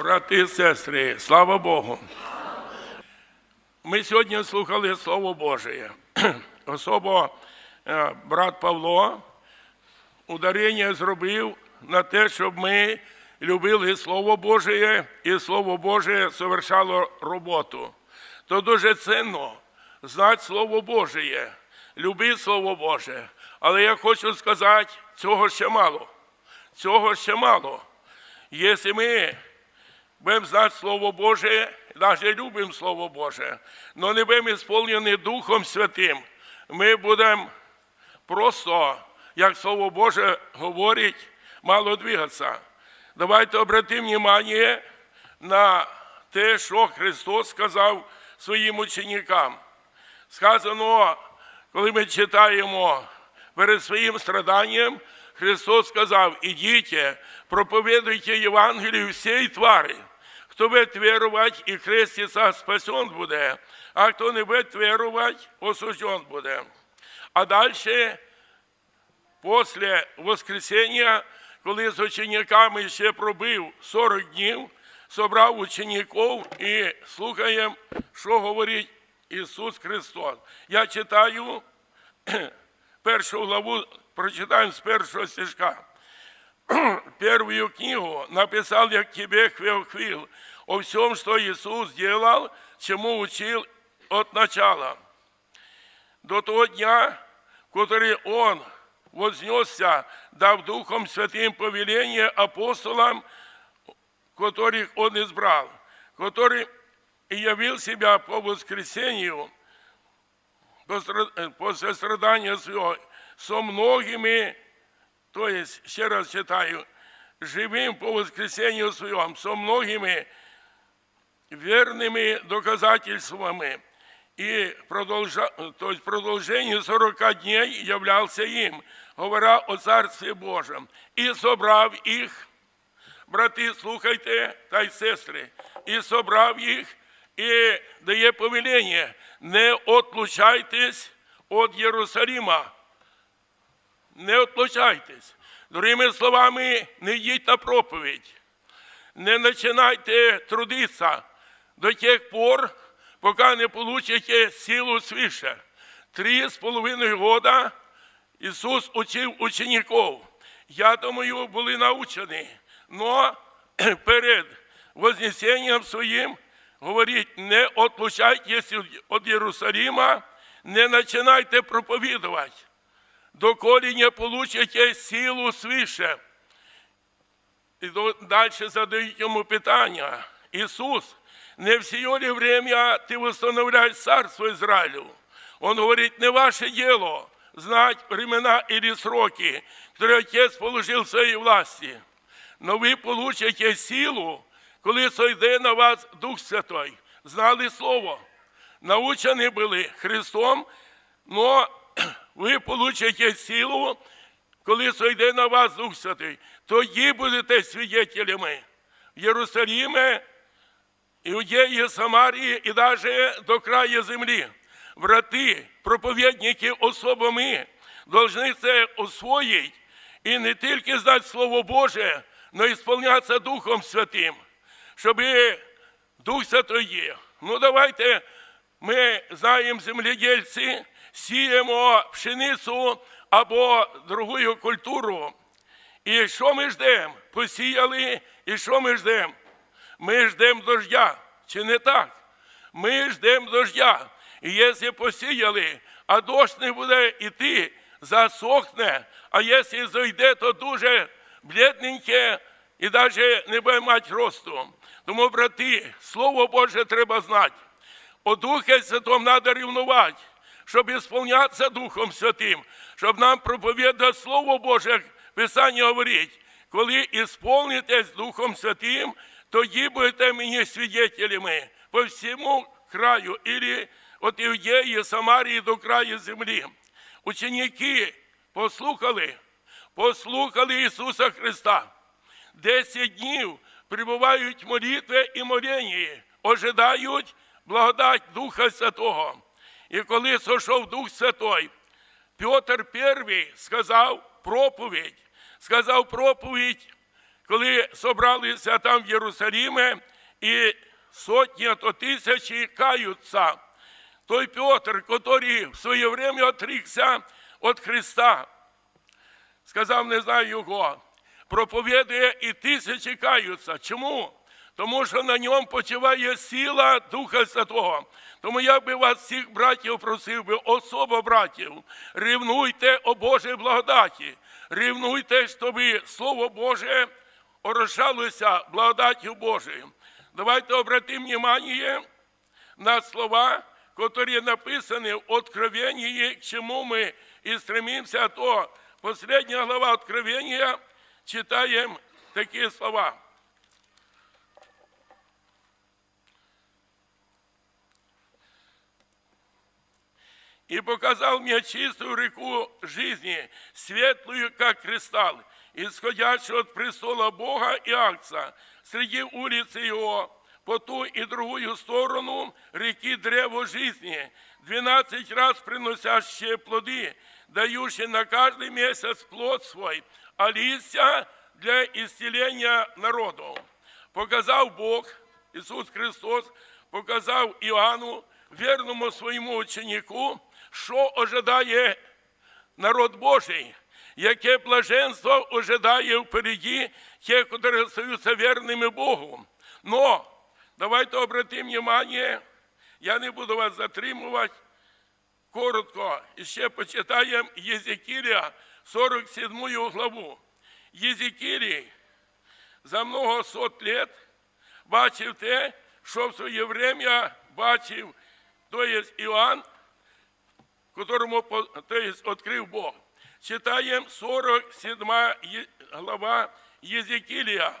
Брати і сестри, слава Богу. Ми сьогодні слухали Слово Боже. Особо е, брат Павло ударення зробив на те, щоб ми любили Слово Боже, і Слово Боже совершало роботу. То дуже цінно знати Слово Боже, любити Слово Боже. Але я хочу сказати, цього ще мало. Цього ще мало. Якщо ми будемо знати Слово Боже, навіть любимо Слово Боже, але не будемо сповнені Духом Святим, ми будемо просто, як Слово Боже говорить, мало двигатися. Давайте обратимо внимание на те, що Христос сказав своїм ученикам. Сказано, коли ми читаємо перед своїм страданням, Христос сказав, ідіть, проповідуйте Євангелію всій твари. Хто буде вірувати і хреститься, спасен буде, а хто не буде вірувати, осужден буде. А далі, після Воскресіння, коли з учениками ще пробив 40 днів, собрав учеників і слухаємо, що говорить Ісус Христос. Я читаю першу главу, прочитаем с первого стишка. Первую книгу написал я к тебе, Хвеохвил, о всем, что Иисус делал, чему учил от начала. До того дня, который Он вознесся, дав Духом Святым повеление апостолам, которых Он избрал, который и явил себя по воскресению, после страдания своего, со многими, то есть, ще раз читаю, живым по воскресению своем, со многими верными доказательствами, и продолжа, то есть продолжение 40 дней являлся им, говоря о Царстве Божьем, и собрав их, брати, слухайте, та й сестри, і собрав їх, і дає повелення, не отлучайтесь від Єрусалима, не отлучайтесь. Другими словами, не йдіть на проповідь, не починайте трудитися до тих пор, поки не получите силу свыше. Три з половиною года Ісус учив учеників. Я думаю, були научені, но перед Вознесенням своїм говорить, не отлучайтесь від Єрусалима, не починайте проповідувати, доколі не получите силу свыше. І далі задають йому питання. Ісус, не все ли время ты восстановляешь царство Израилю? Он говорит, не ваше дело знать времена или сроки, которые Отец положил в своей власти. Но ви получите силу, коли сойде на вас Дух Святой. Знали Слово. Научені були Христом, но ви получите силу, коли сойде на вас Дух Святий. Тоді будете свидетелями в Єрусалімі, Иудеи, Самарии и даже до края земли. Брати, проповідники особо ми должны це освоїти і не тільки знати Слово Боже, но і сповнятися Духом Святим, щоб Дух Святий є. Ну давайте ми знаємо земледельці, сіємо пшеницю або другу культуру. І що ми ждемо? Посіяли, і що ми ждемо? Ми ждемо дождя, чи не так? Ми ждемо дождя. І якщо посіяли, а дощ не буде йти, засохне, а якщо зайде, то дуже блідненьке і навіть не буде мати росту. Тому, брати, Слово Боже треба знати. О Духе Святом треба рівнувати, щоб ісполнятися Духом Святим, щоб нам проповідати Слово Боже, Писання говорить, коли ісполнитесь Духом Святим, тоді будете мені свидетелями по всьому краю, или от Іудеї, Самарії до краю землі. Ученики послухали, послухали Ісуса Христа. Десять днів прибувають молитви і молінні, ожидають благодать Духа Святого. І коли сошов Дух Святой, Петр Перший сказав проповідь, сказав проповідь коли собралися там в Єрусалімі, і сотні, а то тисячі каються. Той Петр, який в своє время отрікся від Христа, сказав, не знаю його, проповідує і тисячі каються. Чому? Тому що на ньому почиває сила Духа Святого. Тому я би вас всіх братів просив би, особо братів, рівнуйте о Божій благодаті, рівнуйте, щоб Слово Боже орошалося благодаттю Божою. Давайте обратимо внимание на слова, которые написаны в Откровении, к чему мы и стремимся, то последняя глава Откровения читаем такие слова. и показал мне чистую реку жизни, светлую, как кристалл, исходящую от престола Бога и Акца, среди улицы его, по ту и другую сторону реки древо жизни, двенадцать раз приносящие плоды, дающие на каждый месяц плод свой, а листья для исцеления народу. Показав Бог, Ісус Христос, показав Іоанну, вірному своєму ученику, що ожидає народ Божий, яке блаженство ожидає впереді тих, які остаються вірними Богу. Но давайте обратимо внимание, я не буду вас затримувати, коротко, ще почитаємо Єзекілія, 47 главу. Єзекілій за много сот лет бачив те, що в своє время бачив, то є Іоанн, которому открыл Бог. Читаем 47 Е- глава Езекилия.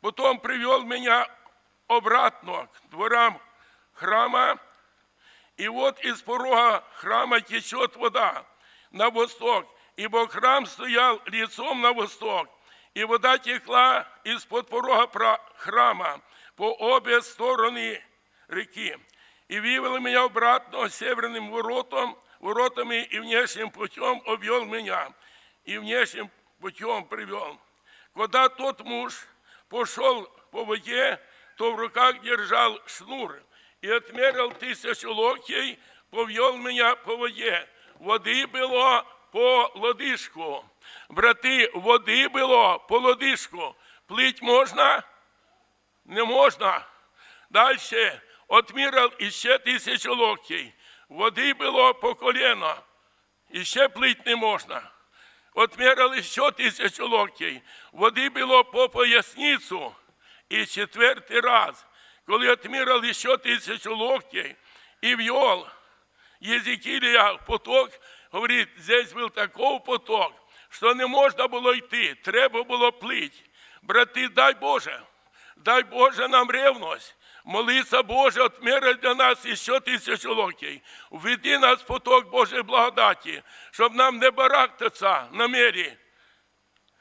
Потом привел меня обратно к дворам храма, и вот из порога храма течет вода на восток, ибо храм стоял лицом на восток, и вода текла из-под порога пра- храма по обе стороны реки. И вывел меня обратно северным воротом, воротами и внешним путем обвел меня, и внешним путем привел. Когда тот муж пошел по воде, то в руках держал шнур и отмерил тысячу локтей, повел меня по воде. Води было по лодишку. Брати, води було по лодишку. Плить можна? Не можна. Дальше отміряв іще тисячу локтей. Води було по коліно. Іще плить не можна. Отміряли ще тисячу локтей. Води було по поясницю. І четвертий раз, коли отміряли ще тисячу локтей, і в'єл Єзекілія поток, говорить, здесь був такий поток, що не можна було йти, треба було плити. Брати, дай Боже, дай Боже нам ревність. Молиться Боже, отмерить для нас іще тисячу локтей. Введи нас в поток Божої благодаті, щоб нам не барахтатися на мірі.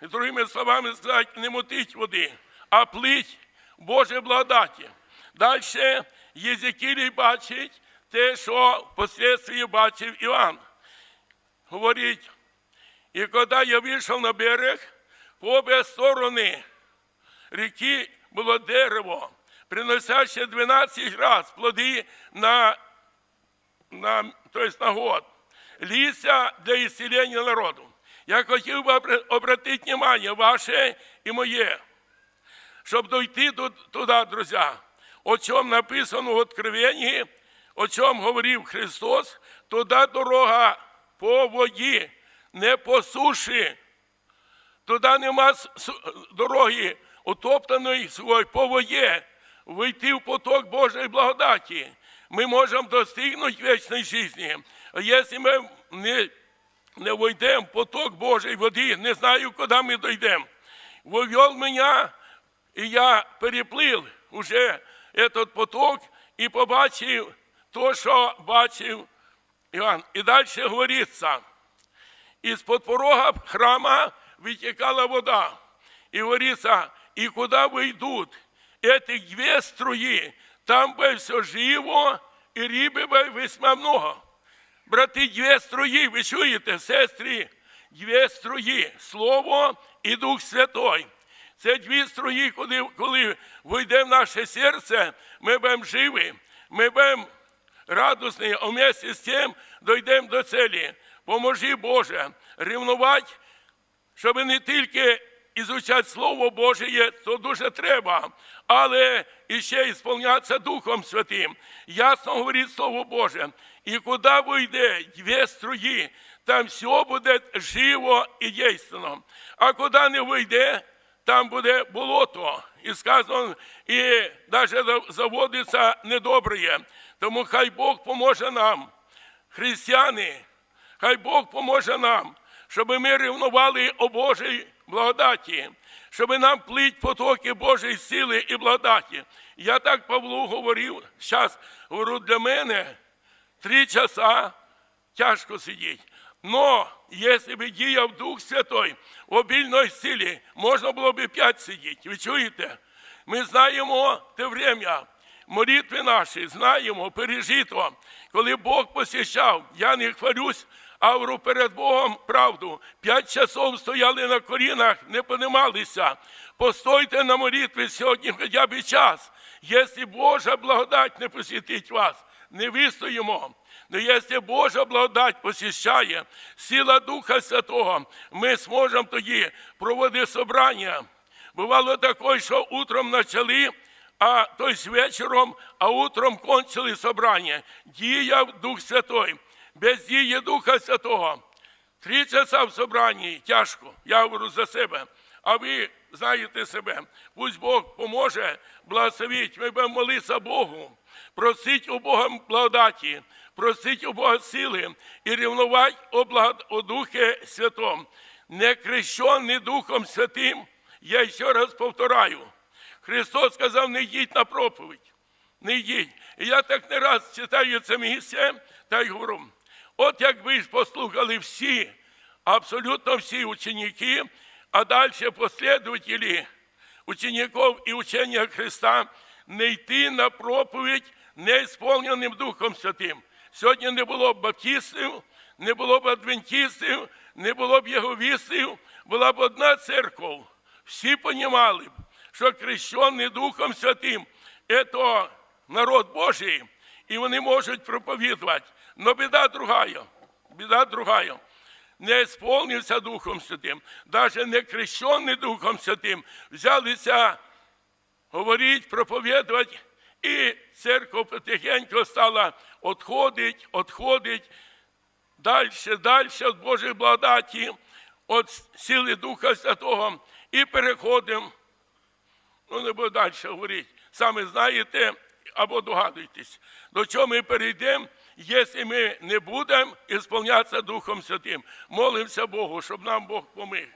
І другими словами сказати, не мутить води, а плить Божої благодаті. Далі Єзекілій бачить те, що впоследствии бачив Іван. Говорить, і коли я вийшов на берег, по обе сторони реки було дерево, приносяще 12 раз плоди на, на, то есть на год. Лістя для ісцілення народу. Я хотів би обра- обратити внимание ваше і моє, щоб дойти до- туди, друзі, о чому написано в Откровенні, о чому говорив Христос, туди дорога по воді, не по суші. Туди нема дороги утоптаної свої по воді, вийти в поток Божої благодаті. Ми можемо достигнути вічної житті. А якщо ми не, не войдемо в поток Божої води, не знаю, куди ми дійдемо. Вовел мене, і я переплив уже этот поток і побачив то, що бачив Іван. І далі говориться, із-под порога храма вытекала вода. И говорится, и куда выйдут эти две струи, там бы все живо, и рыбы бы весьма много. Брати, дві струї, ви чуєте, сестри, дві струї Слово і Дух Святой. Це дві струї, коли, коли вийде в наше серце, ми будемо живі, ми будемо радісні, а вместе з тим дійдемо до цілі. Поможи Боже, рівнувати, щоб не тільки ізучати Слово Боже, то дуже треба, але і ще і сповнятися Духом Святим. Ясно говорить Слово Боже. І куди вийде дві струї, там все буде живо і дійсно. А куди не вийде, там буде болото. І сказано, і навіть заводиться недобре. Тому хай Бог поможе нам, християни, хай Бог поможе нам, щоб ми ревнували о Божій благодаті, щоб нам плить потоки Божої сили і благодаті. Я так Павлу говорив, зараз говорю для мене три часа тяжко сидіти. Но якщо б діяв Дух Святой в обільної силі, можна було б п'ять сидіти. Ви чуєте? Ми знаємо те время, молитви наші, знаємо, пережито, коли Бог посіщав, я не хвалюсь, а говорю перед Богом правду. П'ять часов стояли на колінах, не подималися. Постойте на молитві сьогодні хоча б час. Якщо Божа благодать не посітить вас, не вистоїмо. Но якщо Божа благодать посіщає, сила Духа Святого, ми зможемо тоді проводити собрання. Бувало таке, що утром почали, а то есть вечором, а утром кончили собрання. Діяв Дух Святой. Без дії Духа Святого. Три часа в собранні тяжко. Я говорю за себе. А ви знаєте себе. Пусть Бог поможе благословить. Ми будемо молитися Богу. Просить у Бога благодаті, просить у Бога сили і рівнувати о, благод... о Духе Святом. Не крещений Духом Святим, я ще раз повторяю. Христос сказав, не йдіть на проповідь, не йдіть. І я так не раз читаю це місце та й говорю, от якби ж послухали всі, абсолютно всі ученики, а далі послідователі учеників і учення Христа, не йти на проповідь не сповненим Духом Святим. Сьогодні не було б баптистів, не було б адвентистів, не було б єговістів, була б одна церква. Всі понімали б, що хрещений Духом Святим це народ Божий, і вони можуть проповідувати. Но біда другая, біда другая. Не сповнився Духом Святим, навіть не крещений Духом Святим, взялися говорити, проповідувати, і церква потихеньку стала відходить, відходить, далі, далі від Божої благодаті, від сили Духа Святого, і переходимо, ну не буду далі говорити, саме знаєте або догадуйтесь, до чого ми перейдемо, якщо ми не будемо ісполнятися Духом Святим. Молимося Богу, щоб нам Бог поміг.